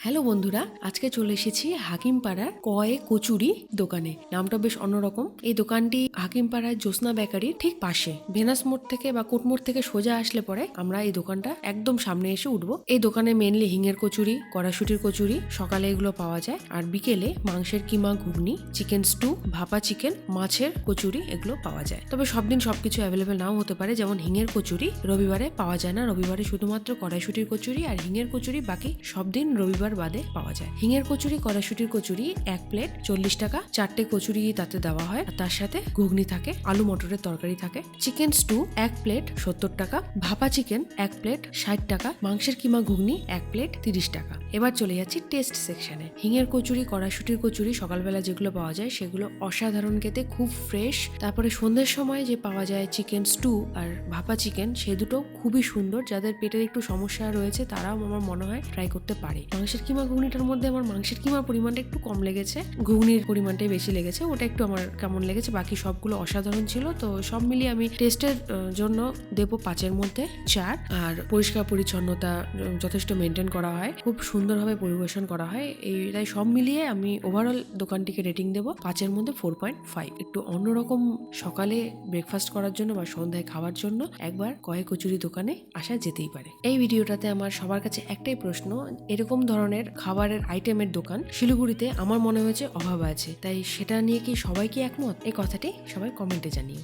Hello বন্ধুরা, আজকে চলে এসেছি হাকিমপাড়ার কয়ে কচুরি দোকানে। নামটা বেশ অন্যরকম। এই দোকানটি হাকিমপাড়ার জ্যোৎস্না বেকারির ঠিক পাশে। ভেনাস মোড় থেকে বা কোটমোড় থেকে সোজা আসলে পরে আমরা এই দোকানটা একদম সামনে এসে উঠবো। এই দোকানে মেনলি হিঙের কচুরি কড়াশুটির কচুরি, সকালে এগুলো পাওয়া যায়। আর বিকেলে মাংসের কিমা ঘুগনি, চিকেন স্টু, ভাপা চিকেন, মাছের কচুরি এগুলো পাওয়া যায়। তবে সব দিন সবকিছু অ্যাভেলেবেল নাও হতে পারে। যেমন হিঙের কচুরি, রবিবারে পাওয়া যায় না। রবিবারে শুধুমাত্র কড়াইশুটির কচুরি আর হিঙের কচুরি, বাকি সব দিন রবিবার বাদে পাওয়া যায়। হিঙের কচুরি, কড়াইশুটির কচুরি, এক প্লেট, চল্লিশ টাকা। চারটে কচুরি তাতে দেওয়া হয়। আর তার সাথে ঘুগনি থাকে, আলু মটরের তরকারি থাকে। চিকেন স্টু, এক প্লেট, সত্তর টাকা। ভাপা চিকেন, এক প্লেট, ষাট টাকা। মাংসের কিমা ঘুগনি, এক প্লেট, তিরিশ টাকা। এবার চলে যাচ্ছি টেস্ট সেকশনে। হিঙের কচুরি, কড়াইশুটির কচুরি, সকালবেলা যেগুলো পাওয়া যায় সেগুলো অসাধারণ খেতে, খুব ফ্রেশ। তারপরে সন্ধ্যের সময় যে পাওয়া যায় চিকেন স্টু আর ভাপা চিকেন, সে দুটো খুবই সুন্দর। যাদের পেটের একটু সমস্যা রয়েছে, তারাও আমার মনে হয় ট্রাই করতে পারে। মাংসের কিমা ঘুগনিটার মধ্যে আমার মাংসের কিমার পরিমাণটা একটু কম লেগেছে। ঘুগনির পরিমাণটাই বেশি লেগেছে, ওটা একটু আমার কেমন লেগেছে, বাকি সবগুলো অসাধারণ ছিল। তো সব মিলিয়ে আমি টেস্টের জন্য দেবো পাঁচের মধ্যে চার। আর পরিষ্কার পরিচ্ছন্নতা যথেষ্ট মেনটেন করা হয়, খুব সুন্দরভাবে পরিবেশন করা হয়। এই তাই সব মিলিয়ে আমি ওভারঅল দোকানটিকে রেটিং দেবো পাঁচের মধ্যে ফোর পয়েন্ট ফাইভ একটু অন্যরকম সকালে ব্রেকফাস্ট করার জন্য বা সন্ধ্যায় খাওয়ার জন্য একবার কয়েক কচুরি দোকানে আসা যেতেই পারে। এই ভিডিওটাতে আমার সবার কাছে একটাই প্রশ্ন, এরকম ধরনের খাবারের আইটেমের দোকান। শিলিগুড়িতে আমার মনে হয়েছে অভাব আছে, তাই সেটা নিয়ে কি সবাই কি একমত? এই কথাটি সবাই কমেন্টে জানিও।